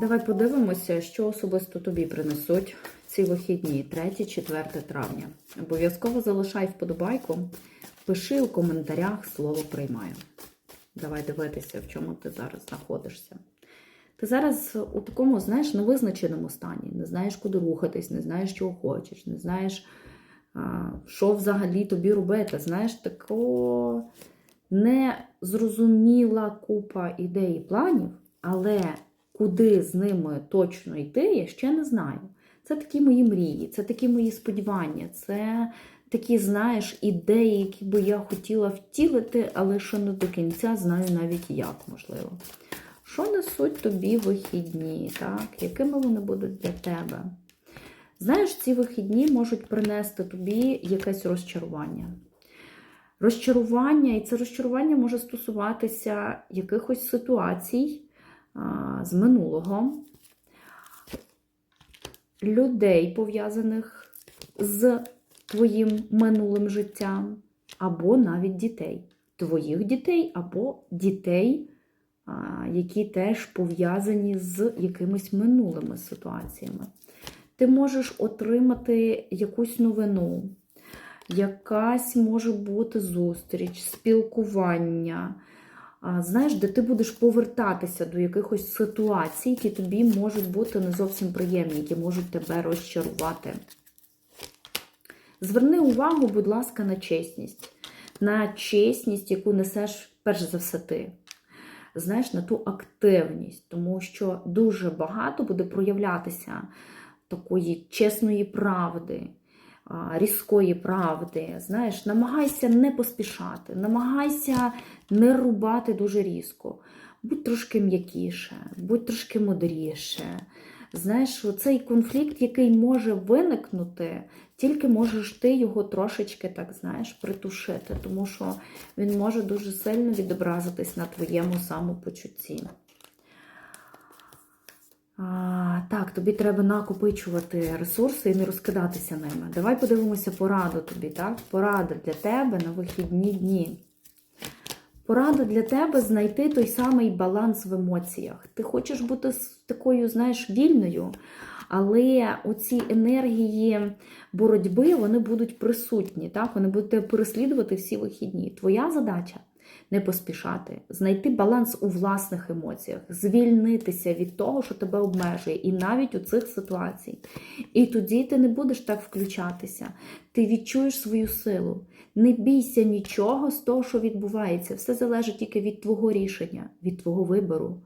Давай подивимося, що особисто тобі принесуть ці вихідні, 3-4 травня. Обов'язково залишай вподобайку, пиши у коментарях слово приймаю. Давай дивитися, в чому ти зараз знаходишся. Ти зараз у такому, знаєш, невизначеному стані, не знаєш, куди рухатись, не знаєш, чого хочеш, не знаєш, що взагалі тобі робити. Знаєш, тако незрозуміла купа ідей і планів, але куди з ними точно йти, я ще не знаю. Це такі мої мрії, це такі мої сподівання, це такі, знаєш, ідеї, які би я хотіла втілити, але ще не до кінця знаю навіть як можливо. Що несуть тобі вихідні, так? якими вони будуть для тебе? Знаєш, ці вихідні можуть принести тобі якесь розчарування. Розчарування, і це розчарування може стосуватися якихось ситуацій з минулого, людей, пов'язаних з твоїм минулим життям, або навіть дітей. Твоїх дітей або дітей, які теж пов'язані з якимись минулими ситуаціями. Ти можеш отримати якусь новину, якась може бути зустріч, спілкування. Знаєш, де ти будеш повертатися до якихось ситуацій, які тобі можуть бути не зовсім приємні, які можуть тебе розчарувати. Зверни увагу, будь ласка, на чесність. На чесність, яку несеш перш за все ти. Знаєш, на ту активність, тому що дуже багато буде проявлятися такої чесної правди, різкої правди. Знаєш, намагайся не поспішати, намагайся не рубати дуже різко. Будь трошки м'якіше, будь трошки мудріше. Знаєш, цей конфлікт, який може виникнути, тільки можеш ти його трошечки, так знаєш, притушити, тому що він може дуже сильно відобразитись на твоєму самопочутті. Так, тобі треба накопичувати ресурси і не розкидатися ними. Давай подивимося пораду тобі, так? Порада для тебе на вихідні дні. Порада для тебе знайти той самий баланс в емоціях. Ти хочеш бути такою, знаєш, вільною, але оці енергії боротьби вони будуть присутні, так? вони будуть тебе переслідувати всі вихідні. Твоя задача не поспішати, знайти баланс у власних емоціях, звільнитися від того, що тебе обмежує, і навіть у цих ситуацій. І тоді ти не будеш так включатися. Ти відчуєш свою силу. Не бійся нічого з того, що відбувається. Все залежить тільки від твого рішення, від твого вибору.